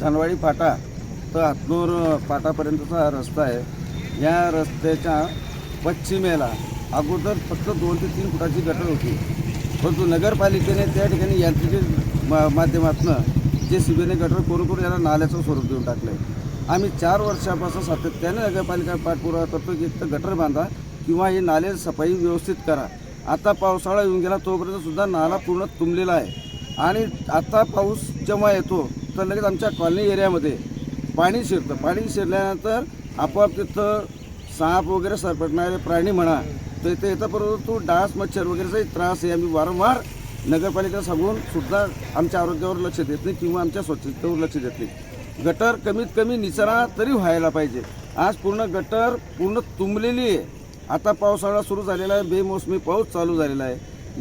धनवाडी फाटा तर हातनूर फाटापर्यंतचा हा रस्ता आहे. या रस्त्याच्या पश्चिमेला अगोदर फक्त दोन ते तीन फुटाची गटर होती. परंतु नगरपालिकेने त्या ठिकाणी यांत्रिकी मा माध्यमातून जे सीबीने गटर करून करून याला नाल्याचं स्वरूप देऊन टाकलं आहे आम्ही चार वर्षापासून सातत्याने नगरपालिका पाठपुरावा करतो की एक तर गटर बांधा किंवा हे नाले सफाई व्यवस्थित करा. आता पावसाळा येऊन गेला तोपर्यंतसुद्धा नाला पूर्ण तुंबलेला आहे. आणि आता पाऊस जेव्हा येतो तर लगेच आमच्या कॉलनी एरियामध्ये पाणी शिरतं. पाणी शिरल्यानंतर आपोआप तिथं साप वगैरे सरपटणारे प्राणी म्हणा तर इथे येतं परंतु डास मच्छर वगैरेचाही त्रास हे आम्ही वारंवार नगरपालिका सांगून सुद्धा आमच्या आरोग्यावर लक्ष देत नाही किंवा आमच्या स्वच्छतेवर लक्ष देत नाही. गटर कमीत कमी निचरा तरी व्हायला पाहिजे. आज पूर्ण गटर पूर्ण तुंबलेली आहे. आता पावसाळा सुरू झालेला आहे. बेमोसमी पाऊस चालू झालेला आहे.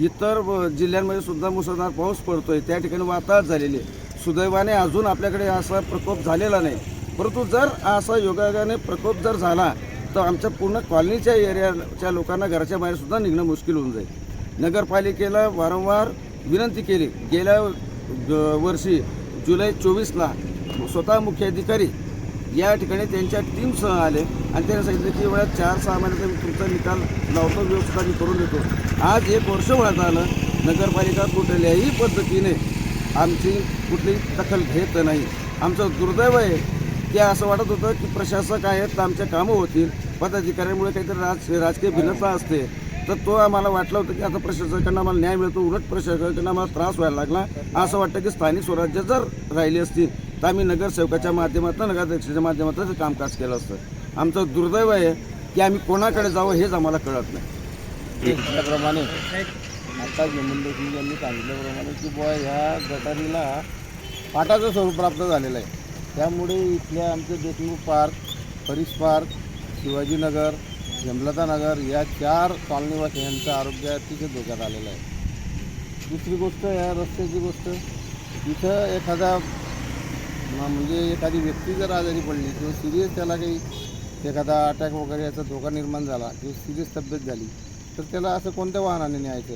इतर जिल्ह्यांमध्ये सुद्धा मुसळधार पाऊस पडतोय. त्या ठिकाणी वाताहत झालेली आहे. सुदैवाने अजून आपल्याकडे असा प्रकोप झालेला नाही. परंतु जर असा योगायोगाने प्रकोप जर झाला तर आमच्या पूर्ण कॉलनीच्या एरियाच्या लोकांना घराच्या बाहेर सुद्धा निघणं मुश्किल होऊन जाईल. नगरपालिकेला वारंवार विनंती केली. गेल्या वर्षी जुलै चोवीसला स्वतः मुख्याधिकारी या ठिकाणी त्यांच्या टीमसह आले आणि त्यांनी सांगितलं की एवढ्या चार सहा महिन्याचा मी तुमचा निकाल लावतो व्यवस्था मी करून देतो. आज एक वर्ष वाढत आलं. नगरपालिका कुठल्याही पद्धतीने आमची कुठली दखल घेत नाही. आमचं दुर्दैव आहे की असं वाटत होतं की प्रशासक आहेत तर आमच्या कामं होतील पदाधिकाऱ्यांमुळे काहीतरी राज राजकीय भिन्नता असते. तर तो आम्हाला वाटलं होतं की आता प्रशासकांना आम्हाला न्याय मिळतो उलट प्रशासकांना आम्हाला त्रास व्हायला लागला. असं वाटतं की स्थानिक स्वराज्य जर राहिली असती तर आम्ही नगरसेवकाच्या माध्यमातून नगराध्यक्षाच्या माध्यमातून ते कामकाज केलं असतं. आमचं दुर्दैव आहे की आम्ही कोणाकडे जावं हेच आम्हाला कळत नाही. त्याप्रमाणे आता जमीन देखील यांनी सांगितल्याप्रमाणे की बुवा ह्या गटारीला पाटाचं स्वरूप प्राप्त झालेलं आहे. त्यामुळे इथल्या आमचे देशमुख पार्क हरीश पार्क शिवाजीनगर जमलता नगर या चार कॉलनीवासी यांचं आरोग्य अतिशय धोक्यात आलेलं आहे. दुसरी गोष्ट या रस्त्याची गोष्ट. इथं एखादा म्हणजे एखादी व्यक्ती जर आजारी पडली किंवा सिरियस त्याला काही एखादा अटॅक वगैरे याचा धोका निर्माण झाला किंवा सिरियस तब्येत झाली तर त्याला असं कोणत्या वाहनाने न्यायचं?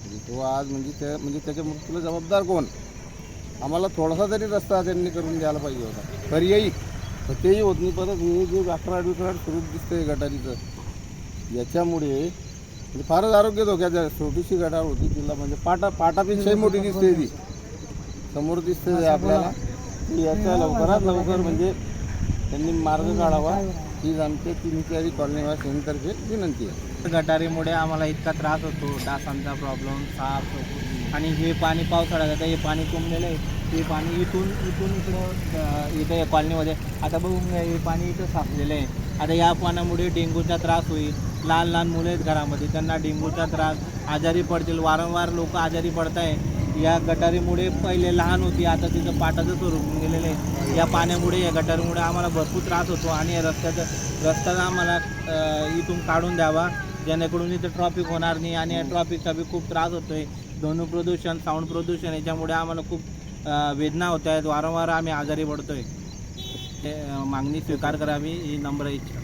म्हणजे तो आज म्हणजे त्या म्हणजे त्याच्या मृत्यूला जबाबदार कोण? आम्हाला थोडासा तरी रस्ता त्यांनी करून द्यायला पाहिजे होता. पर्यायी तर तेही होत नाही परत हे जे अकराड विकराड स्वरूप दिसतंय गटारीचं याच्यामुळे म्हणजे फारच आरोग्य धोक्यात आहे. छोटीशी गटार होती तिला म्हणजे पाटा पाटापेक्षाही मोठी दिसते ती. समोर दिसते आपल्याला. की याचा लवकरात लवकर म्हणजे त्यांनी मार्ग काढावा. हीच आमच्या तीन कॉलनीवासींतर्फे विनंती आहे. गटारीमुळे आम्हाला इतका त्रास होतो. डासांचा प्रॉब्लेम साप आणि हे पाणी पावसाळ्यात आता हे पाणी तुंबलेलं आहे. हे पाणी इथून इथून इकडं इथं या कॉलनीमध्ये. आता बघून हे पाणी इथं साचलेलं आहे. आता या पाण्यामुळे डेंग्यूचा त्रास होईल. लहान लहान मुलं आहेत घरामध्ये. त्यांना डेंग्यूचा त्रास आजारी पडतील. वारंवार लोक आजारी पडत आहे या गटारीमुळे पहिले लहान होती. आता तिचं पाटाचं स्वरूप होऊन गेलेलं आहे. या पाण्यामुळे या गटारीमुळे आम्हाला भरपूर त्रास होतो. आणि या रस्त्याचं रस्त्याचा आम्हाला इथून काढून द्यावा. जेणेकरून इथं ट्रॉफिक होणार नाही आणि या ट्रॉफिकचा बी खूप त्रास होतो आहे ध्वनी प्रदूषण साऊंड प्रदूषण याच्यामुळे आम्हाला खूप वेदना होत आहेत. वारंवार आम्ही आजारी पडतो आहे मागणी स्वीकार करावी ही नम्र इच्छा.